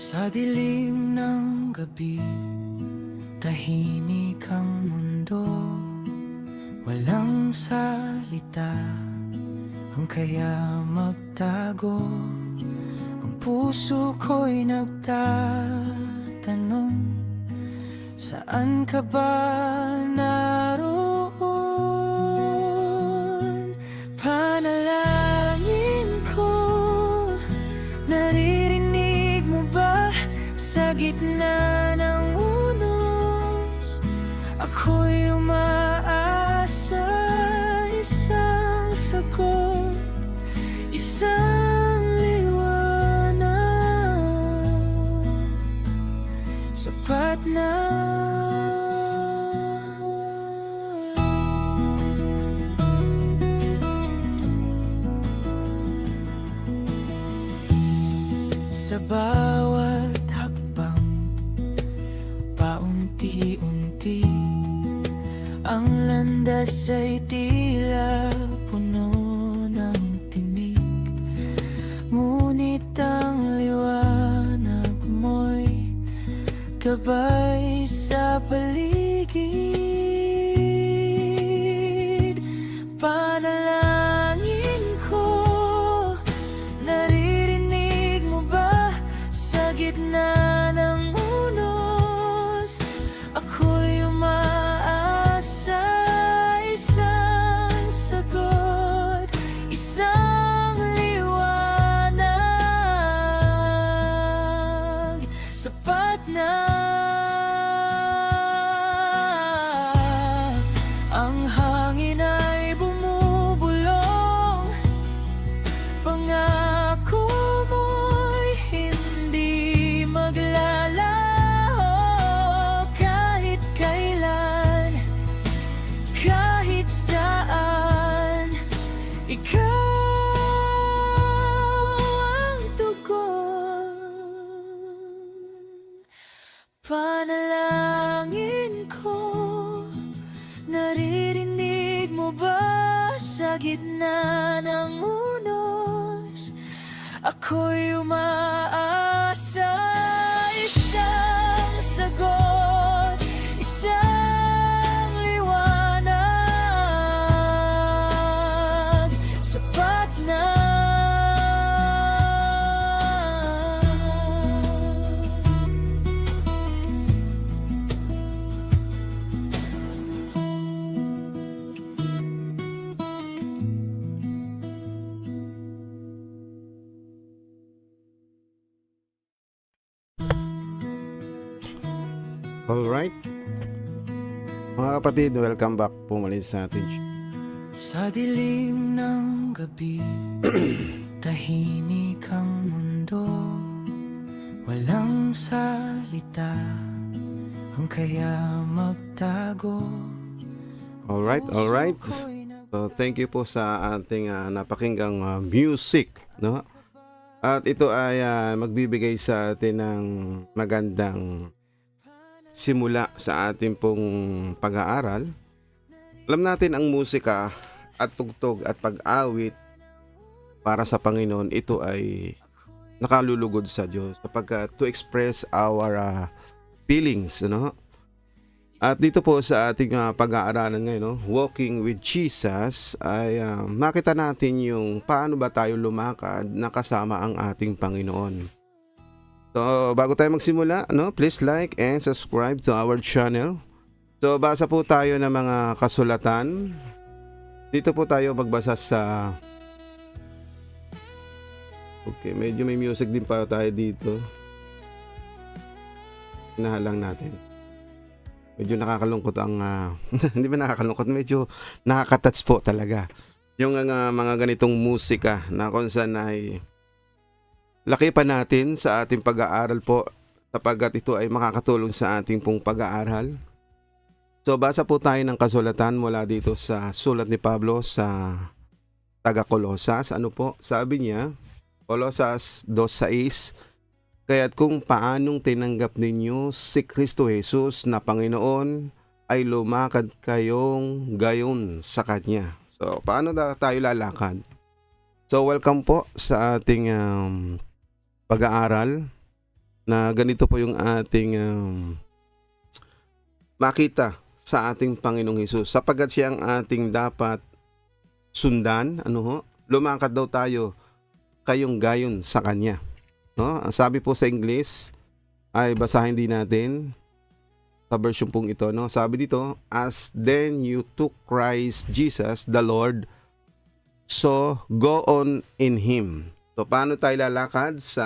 Sa dilim ng gabi Tahimik ang mundo Walang salita Ang kaya magtago Ang puso ko'y nagtatanong Saan ka ba naroon? Gitna ng unos? Ako'y umaasa isang sagot Isang liwanag Sapat na Sa Ang landas ay tila puno ng tinig. Ngunit ang liwanag mo'y Gabay sa paligid Sapat Naririnig mo ba sa gitna ng unos? Ako'y umaasa Alright. Mga kapatid, welcome back po muli sa atin. Sa dilim ng gabi Tahimik ang mundo Walang salita Ang kaya magtago Alright, alright. So, thank you po sa ating ah, napakinggang ah, music, no? At ito ay ah, magbibigay sa atin ng magandang simula sa ating pong pag-aaral. Alam natin ang musika at tugtog at pag-awit para sa Panginoon, ito ay nakalulugod sa Diyos sapagkat to express our ah, feelings, no? At dito po sa ating ah, pag-aaralan ngayon, no, Walking with Jesus, ay ah, nakita natin yung paano ba tayo lumakad na kasama ang ating Panginoon. So, bago tayo magsimula, no, please like and subscribe to our channel. So, basa po tayo ng mga kasulatan. Dito po tayo magbasa sa Okay, medyo may music din pa tayo dito. Hinahalang natin medyo nakakalungkot ang ah, hindi ba nakakalungkot medyo nakaka-touch po talaga yung ah, mga ganitong musika na kung saan ay laki pa natin sa ating pag-aaral po sapagkat ito ay makakatulong sa ating pong pag-aaral so basa po tayo ng kasulatan mula dito sa sulat ni Pablo sa taga Colosas ano po sabi niya Colosas 2.6 Kaya't kung paanong tinanggap ninyo si Kristo Jesus na Panginoon, ay lumakad kayong gayon sa Kanya. So, paano na tayo lalakad? So, welcome po sa ating um, pag-aaral. na ganito po yung ating um, makita sa ating Panginoong Hesus. Sapagkat siya ang ating dapat sundan ano ho? Lumakad daw tayo kayong gayon sa kanya. No? Ang sabi po sa English ay basahin din natin sa version pong ito no? Sabi dito as then you took Christ Jesus the Lord so go on in him so paano tayo lalakad sa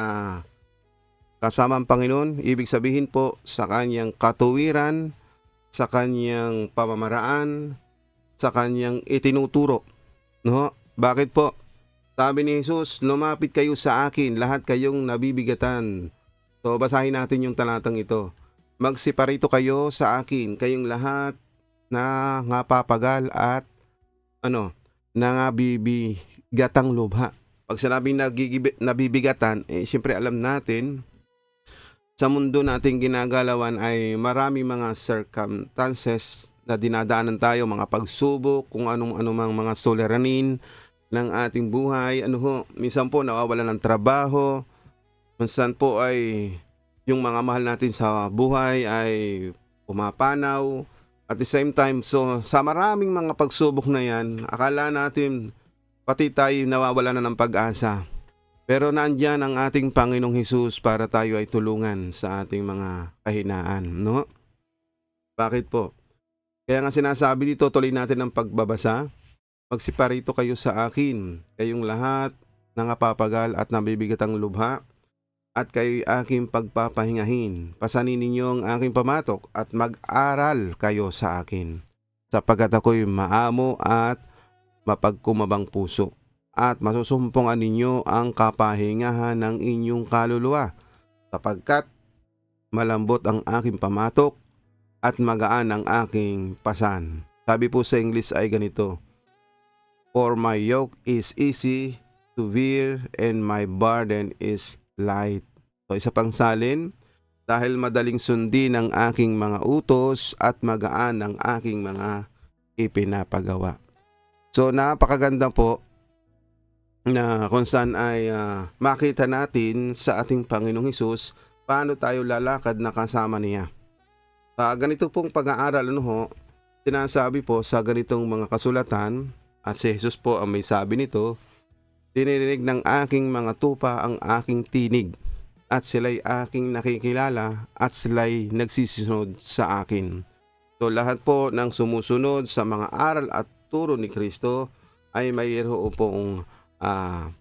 kasama ang Panginoon? Ibig sabihin po sa kanyang katuwiran sa kanyang pamamaraan sa kanyang itinuturo. No? Bakit po? Sabi ni Jesus lumapit kayo sa akin lahat kayong nabibigatan. So basahin natin yung talatang ito. Magsiparito kayo sa akin, kayong lahat na ngapapagal at ano, nangabibigatang lubha. Pag sinabing nagigibi- nabibigatan, eh siyempre alam natin sa mundo nating ginagalawan ay marami mga circumstances na dinadaanan tayo, mga pagsubok, kung anong anumang mga suliranin ng ating buhay. Ano ho, minsan po nawawalan ng trabaho, minsan po ay yung mga mahal natin sa buhay ay pumapanaw. At the same time, so sa maraming mga pagsubok na yan, akala natin pati tayo nawawala na ng pag-asa. Pero nandyan ang ating Panginoong Hesus para tayo ay tulungan sa ating mga kahinaan, no? Bakit po? Kaya nga sinasabi dito, tuloy natin ang pagbabasa. Magsiparito kayo sa akin, kayong lahat nangapapagal at nabibigatang lubha at kay aking pagpapahingahin. Pasanin ninyo ang aking pamatok at mag-aral kayo sa akin. Sapagkat ako'y maamo at mapagkumabang puso. At masusumpungan ninyo ang kapahingahan ng inyong kaluluwa. Sapagkat malambot ang aking pamatok at magaan ang aking pasan. Sabi po sa English ay ganito, For my yoke is easy to bear and my burden is light. So isa pang salin, dahil madaling sundin ang aking mga utos at magaan ang aking mga ipinapagawa. So napakaganda po na kung saan ay ah, makita natin sa ating Panginoong Hesus paano tayo lalakad na kasama niya. Sa ganito pong pag-aaral ano ho, sinasabi po sa ganitong mga kasulatan at si Jesus po ang may sabi nito, Dinirinig ng aking mga tupa ang aking tinig at sila'y aking nakikilala at sila'y nagsisunod sa akin. So lahat po ng sumusunod sa mga aral at turo ni Kristo ay mayroon pong ah,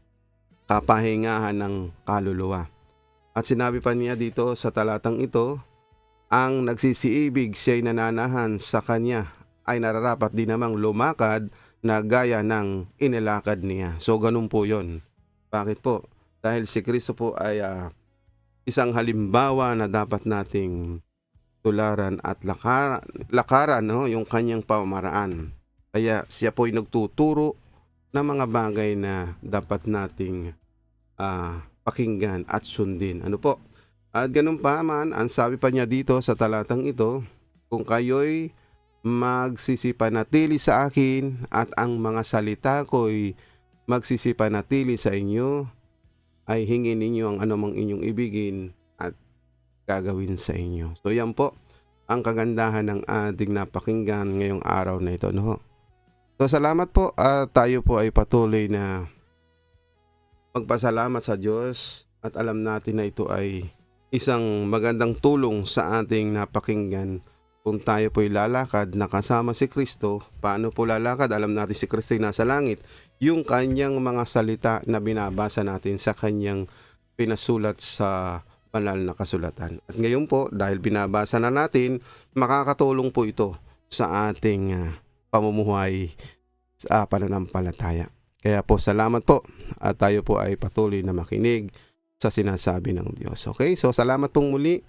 kapahingahan ng kaluluwa. At sinabi pa niya dito sa talatang ito, ang nagsisiibig siya'y nananahan sa kanya ay nararapat din namang lumakad na gaya ng inilakad niya. So ganun po yon. Bakit po? Dahil si Kristo po ay ah, isang halimbawa na dapat nating tularan at lakaran, lakaran no, yung kanyang pamamaraan. Kaya siya po ay nagtuturo ng mga bagay na dapat nating ah, pakinggan at sundin. Ano po? At ganun pa man, ang sabi pa niya dito sa talatang ito, kung kayo'y magsisipanatili sa akin at ang mga salita ko'y magsisipanatili sa inyo, ay hingin ninyo ang anumang inyong ibigin at gagawin sa inyo. So yan po ang kagandahan ng ating napakinggan ngayong araw na ito. No? So salamat po at tayo po ay patuloy na magpasalamat sa Diyos at alam natin na ito ay isang magandang tulong sa ating napakinggan kung tayo po'y lalakad na kasama si Kristo, paano po lalakad? Alam natin si Kristo nasa langit. Yung kanyang mga salita na binabasa natin sa kanyang pinasulat sa banal na kasulatan. At ngayon po, dahil binabasa na natin, makakatulong po ito sa ating ah, pamumuhay sa pananampalataya. Kaya po salamat po at tayo po ay patuloy na makinig sa sinasabi ng Diyos. Okay, so salamat pong muli.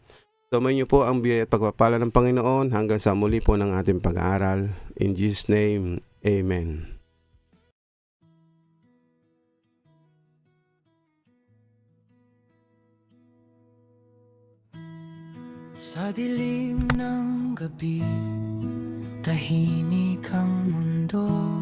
Tumayin niyo po ang biyaya at pagpapala ng Panginoon hanggang sa muli po ng ating pag-aaral. In Jesus' name, Amen. Sa dilim ng gabi Tahimik ang mundo.